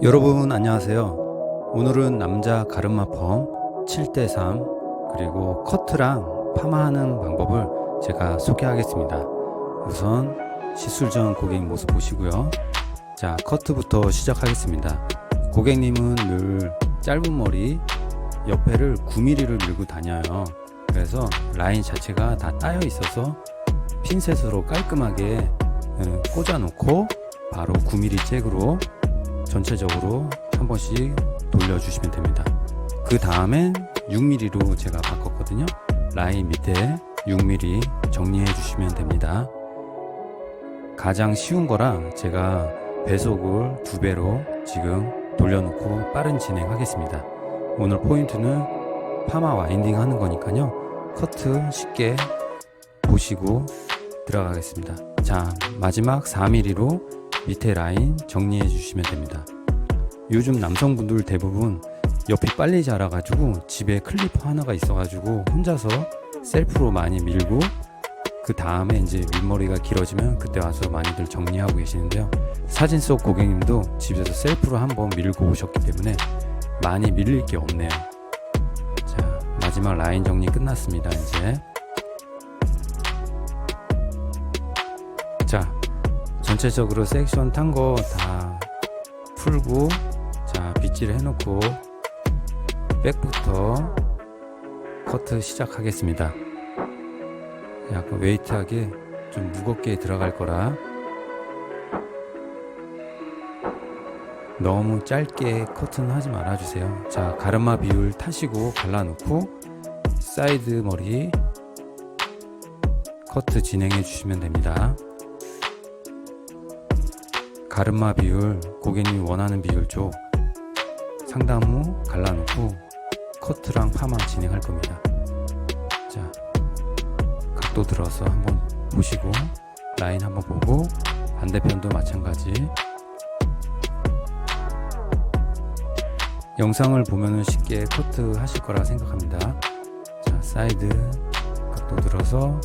여러분 안녕하세요. 오늘은 남자 가르마 펌 7대3 그리고 커트랑 파마하는 방법을 제가 소개하겠습니다. 우선 시술 전 고객 모습 보시고요. 자, 커트부터 시작하겠습니다. 고객님은 늘 짧은 머리 옆에를 9mm를 밀고 다녀요. 그래서 라인 자체가 다 따여 있어서 핀셋으로 깔끔하게 예, 꽂아놓고 바로 9mm 잭으로 전체적으로 한 번씩 돌려주시면 됩니다. 그 다음엔 6mm로 제가 바꿨거든요. 라인 밑에 6mm 정리해 주시면 됩니다. 가장 쉬운 거라 제가 배속을 두 배로 지금 돌려놓고 빠른 진행하겠습니다. 오늘 포인트는 파마 와인딩 하는 거니까요. 커트 쉽게 보시고 들어가겠습니다. 자, 마지막 4mm로 밑에 라인 정리해 주시면 됩니다. 요즘 남성분들 대부분 옆이 빨리 자라가지고 집에 클리퍼 하나가 있어가지고 혼자서 셀프로 많이 밀고 그 다음에 이제 윗머리가 길어지면 그때 와서 많이들 정리하고 계시는데요. 사진 속 고객님도 집에서 셀프로 한번 밀고 오셨기 때문에 많이 밀릴 게 없네요. 자, 마지막 라인 정리 끝났습니다. 이제. 자, 전체적으로 섹션 탄 거 다 풀고 자 빗질 해놓고 백부터 커트 시작하겠습니다. 약간 웨이트하게 좀 무겁게 들어갈 거라 너무 짧게 커트는 하지 말아주세요. 자 가르마 비율 타시고 갈라놓고 사이드 머리 커트 진행해 주시면 됩니다 가르마 비율 고객님이 원하는 비율 쪽 상담 후 갈라놓고 커트랑 파마 진행할 겁니다. 자 각도 들어서 한번 보시고 라인 한번 보고 반대편도 마찬가지 영상을 보면은 쉽게 커트 하실 거라 생각합니다. 자 사이드 각도 들어서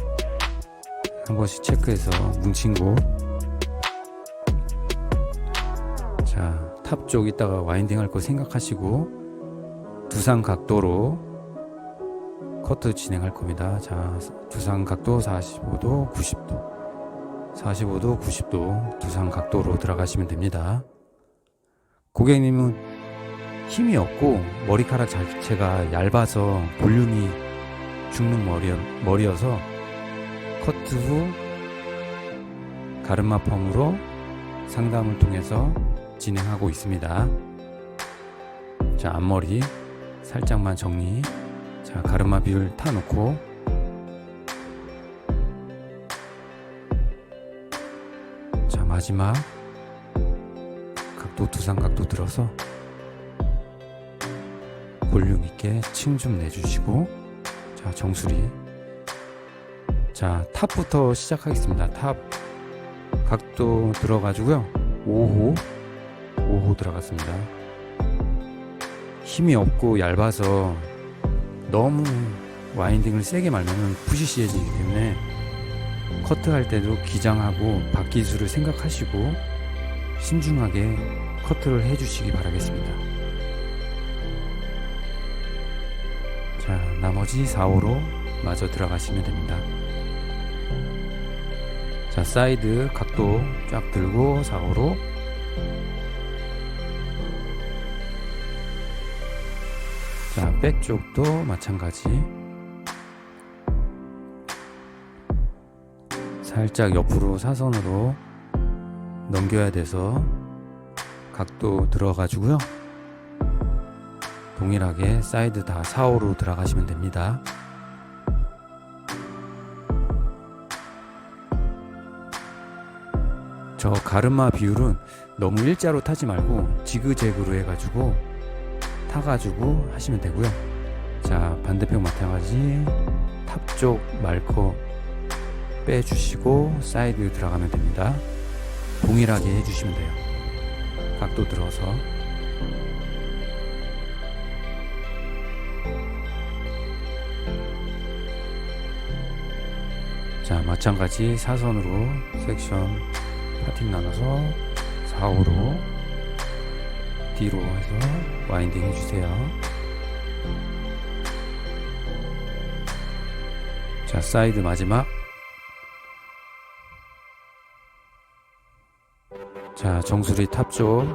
한 번씩 체크해서 뭉친 곳 자, 탑쪽 이따가 와인딩 할 거 생각하시고 두상 각도로 커트 진행할 겁니다. 자, 두상 각도 45도, 90도. 45도, 90도 두상 각도로 들어가시면 됩니다. 고객님은 힘이 없고 머리카락 자체가 얇아서 볼륨이 죽는 머리, 머리여서 커트 후 가르마 펌으로 상담을 통해서 진행하고 있습니다. 자, 앞머리 살짝만 정리. 자, 가르마 비율 타놓고 자, 마지막 각도 두상 각도 들어서 볼륨 있게 층 좀 내주시고 자, 정수리 자, 탑부터 시작하겠습니다. 탑 각도 들어가지고요. 5호 5호 들어갔습니다. 힘이 없고 얇아서 너무 와인딩을 세게 말면 푸시시해지기 때문에 커트할 때도 기장하고 박기수를 생각하시고 신중하게 커트를 해주시기 바라겠습니다. 자, 나머지 4호로 마저 들어가시면 됩니다. 자, 사이드 각도 쫙 들고 4호로 자, 백 쪽도 마찬가지. 살짝 옆으로 사선으로 넘겨야 돼서 각도 들어가지고요. 동일하게 사이드 다 4호로 들어가시면 됩니다. 저 가르마 비율은 너무 일자로 타지 말고 지그재그로 해가지고 타가지고 하시면 되고요. 자 반대편 마찬가지 탑 쪽 말커 빼주시고 사이드 들어가면 됩니다. 동일하게 해주시면 돼요. 각도 들어서 자 마찬가지 사선으로 섹션 파팅 나눠서 4호로 뒤로 해서 와인딩 해주세요. 자, 사이드 마지막. 자, 정수리 탑 쪽.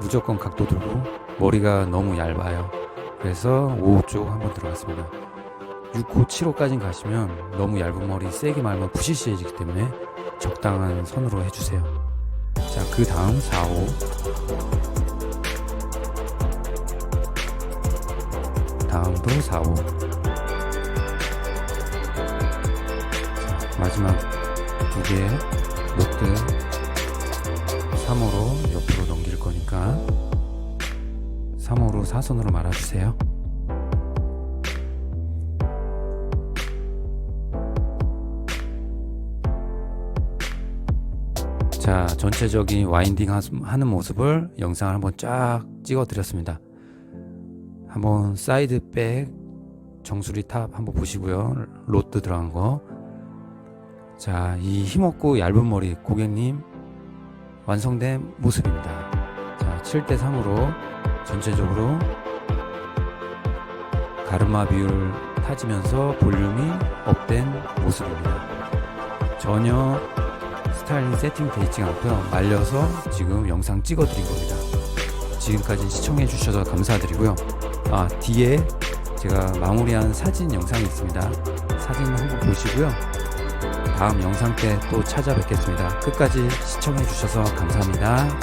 무조건 각도 들고 머리가 너무 얇아요. 그래서 5호 쪽 한번 들어갔습니다. 6호, 7호까지 가시면 너무 얇은 머리 세게 말면 부시시해지기 때문에 적당한 선으로 해주세요. 자, 그 다음 4호. 다음도 4호. 자, 마지막 두 개, 롯데 3호로 옆으로 넘길 거니까 3호로 사선으로 말아주세요. 자, 전체적인 와인딩 하- 하는 모습을 영상을 한번 쫙 찍어 드렸습니다. 한번 사이드 백 정수리 탑 한번 보시고요. 로드 들어간 거. 자, 이 힘없고 얇은 머리 고객님 완성된 모습입니다. 자, 7대 3으로 전체적으로 가르마 비율 타지면서 볼륨이 업된 모습입니다. 전혀 스타일링 세팅되어 있지 않고요. 말려서 지금 영상 찍어 드린 겁니다. 지금까지 시청해 주셔서 감사드리고요. 아, 뒤에 제가 마무리한 사진 영상이 있습니다. 사진 한번 보시고요. 다음 영상 때 또 찾아뵙겠습니다. 끝까지 시청해 주셔서 감사합니다.